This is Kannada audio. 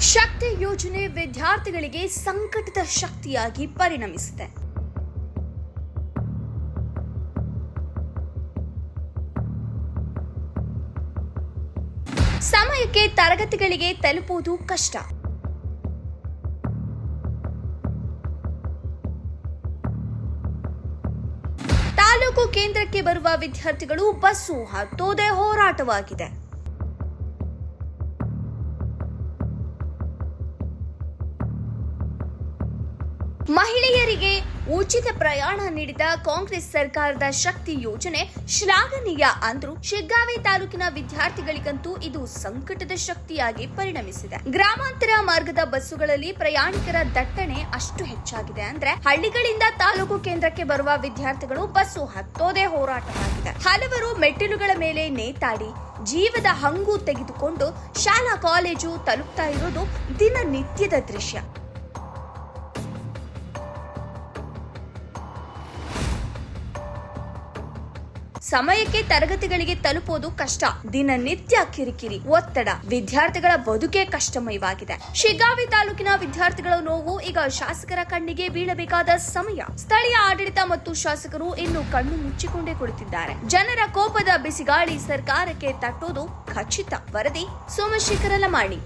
ಶಕ್ತಿ ಯೋಜನೆ ವಿದ್ಯಾರ್ಥಿಗಳಿಗೆ ಸಂಕಟದ ಶಕ್ತಿಯಾಗಿ ಪರಿಣಮಿಸಿದೆ. ಸಮಯಕ್ಕೆ ತರಗತಿಗಳಿಗೆ ತಲುಪುವುದು ಕಷ್ಟ. ತಾಲೂಕು ಕೇಂದ್ರಕ್ಕೆ ಬರುವ ವಿದ್ಯಾರ್ಥಿಗಳು ಬಸ್ಸು ಹತ್ತೋದೇ ಹೋರಾಟವಾಗಿದೆ. ಮಹಿಳೆಯರಿಗೆ ಉಚಿತ ಪ್ರಯಾಣ ನೀಡಿದ ಕಾಂಗ್ರೆಸ್ ಸರ್ಕಾರದ ಶಕ್ತಿ ಯೋಜನೆ ಶ್ಲಾಘನೀಯ ಅಂದ್ರು ಶಿಗ್ಗಾವಿ ತಾಲೂಕಿನ ವಿದ್ಯಾರ್ಥಿಗಳಿಗಂತೂ ಇದು ಸಂಕಟದ ಶಕ್ತಿಯಾಗಿ ಪರಿಣಮಿಸಿದೆ. ಗ್ರಾಮಾಂತರ ಮಾರ್ಗದ ಬಸ್ಸುಗಳಲ್ಲಿ ಪ್ರಯಾಣಿಕರ ದಟ್ಟಣೆ ಅಷ್ಟು ಹೆಚ್ಚಾಗಿದೆ ಅಂದ್ರೆ ಹಳ್ಳಿಗಳಿಂದ ತಾಲೂಕು ಕೇಂದ್ರಕ್ಕೆ ಬರುವ ವಿದ್ಯಾರ್ಥಿಗಳು ಬಸ್ಸು ಹತ್ತೋದೇ ಹೋರಾಟವಾಗಿದೆ. ಹಲವರು ಮೆಟ್ಟಿಲುಗಳ ಮೇಲೆ ನೇತಾಡಿ ಜೀವದ ಹಂಗು ತೆಗೆದುಕೊಂಡು ಶಾಲಾ ಕಾಲೇಜು ತಲುಪ್ತಾ ಇರೋದು ದಿನನಿತ್ಯದ ದೃಶ್ಯ. ಸಮಯಕ್ಕೆ ತರಗತಿಗಳಿಗೆ ತಲುಪೋದು ಕಷ್ಟ. ದಿನನಿತ್ಯ ಕಿರಿಕಿರಿ, ಒತ್ತಡ. ವಿದ್ಯಾರ್ಥಿಗಳ ಬದುಕೇ ಕಷ್ಟಮಯವಾಗಿದೆ. ಶಿಗ್ಗಾವಿ ತಾಲೂಕಿನ ವಿದ್ಯಾರ್ಥಿಗಳ ನೋವು ಈಗ ಶಾಸಕರ ಕಣ್ಣಿಗೆ ಬೀಳಬೇಕಾದ ಸಮಯ. ಸ್ಥಳೀಯ ಆಡಳಿತ ಮತ್ತು ಶಾಸಕರು ಇನ್ನು ಕಣ್ಣು ಮುಚ್ಚಿಕೊಂಡೇ ಕುಳಿತಿದ್ದಾರೆ. ಜನರ ಕೋಪದ ಬಿಸಿಗಾಳಿ ಸರ್ಕಾರಕ್ಕೆ ತಟ್ಟೋದು ಖಚಿತ. ವರದಿ ಸೋಮಶೇಖರ ಲಮಾಣಿ.